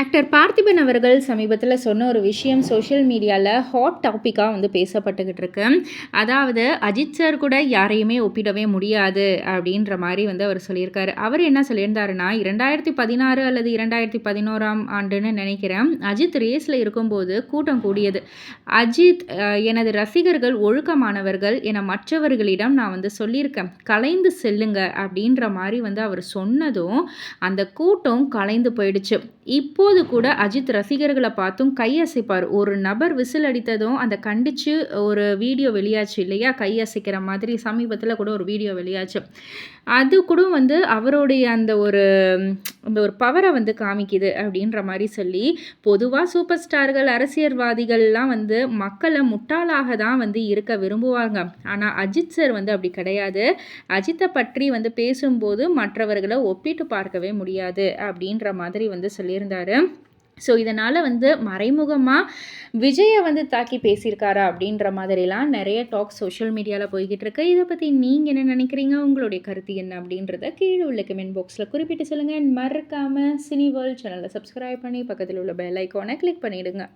Actor Parthiban அவர்கள் சமீபத்தில் சொன்ன ஒரு விஷயம் சோஷியல் மீடியாவில் ஹாட் டாப்பிக்காக வந்து பேசப்பட்டுக்கிட்டு இருக்கு. அதாவது அஜித் சார் கூட யாரையுமே ஒப்பிடவே முடியாது அப்படின்ற மாதிரி வந்து அவர் சொல்லியிருக்காரு. அவர் என்ன சொல்லியிருந்தாருன்னா இரண்டாயிரத்தி பதினாறு அல்லது இரண்டாயிரத்தி பதினோராம் ஆண்டுன்னு நினைக்கிறேன் அஜித் ரேஸில் இருக்கும்போது கூட்டம் கூடியது. அஜித் எனது ரசிகர்கள் ஒழுக்கமானவர்கள் என மற்றவர்களிடம் நான் வந்து சொல்லியிருக்கேன். கலைந்து செல்லுங்க அப்படின்ற மாதிரி வந்து அவர் சொன்னதும் அந்த கூட்டம் கலைந்து போயிடுச்சு. இப்போது கூட அஜித் ரசிகர்களை பார்த்தும் கையசைப்பார் ஒரு நபர் விசில் அடித்ததும் அந்த கண்டித்து ஒரு வீடியோ வெளியாச்சு இல்லையா? கையசைக்கிற மாதிரி சமீபத்தில் கூட ஒரு வீடியோ வெளியாச்சு. அது கூட வந்து அவருடைய அந்த ஒரு அந்த ஒரு பவரை வந்து காமிக்குது அப்படின்ற மாதிரி சொல்லி பொதுவாக சூப்பர் ஸ்டார்கள் அரசியல்வாதிகள்லாம் வந்து மக்களை முட்டாளாக தான் வந்து இருக்க விரும்புவாங்க. ஆனால் அஜித் சார் வந்து அப்படி கிடையாது. அஜித்தை பற்றி வந்து பேசும்போது மற்றவர்களை ஒப்பிட்டு பார்க்கவே முடியாது அப்படின்ற மாதிரி வந்து சொல்லியிருந்தாரு. ஸோ இதனால் வந்து மறைமுகமாக விஜயை வந்து தாக்கி பேசியிருக்காரா அப்படின்ற மாதிரிலாம் நிறைய டாக் சோஷியல் மீடியாவில் போய்கிட்டு இருக்கு. இதை பற்றி நீங்கள் என்ன நினைக்கிறீங்க? உங்களுடைய கருத்து என்ன அப்படின்றத கீழே உள்ள கமெண்ட் பாக்ஸில் குறிப்பிட்டு சொல்லுங்கள் மறக்காமல் சினி வேர்ல்ட் சேனலை சப்ஸ்கிரைப் பண்ணி பக்கத்தில் உள்ள பெல் ஐக்கானை கிளிக் பண்ணிவிடுங்க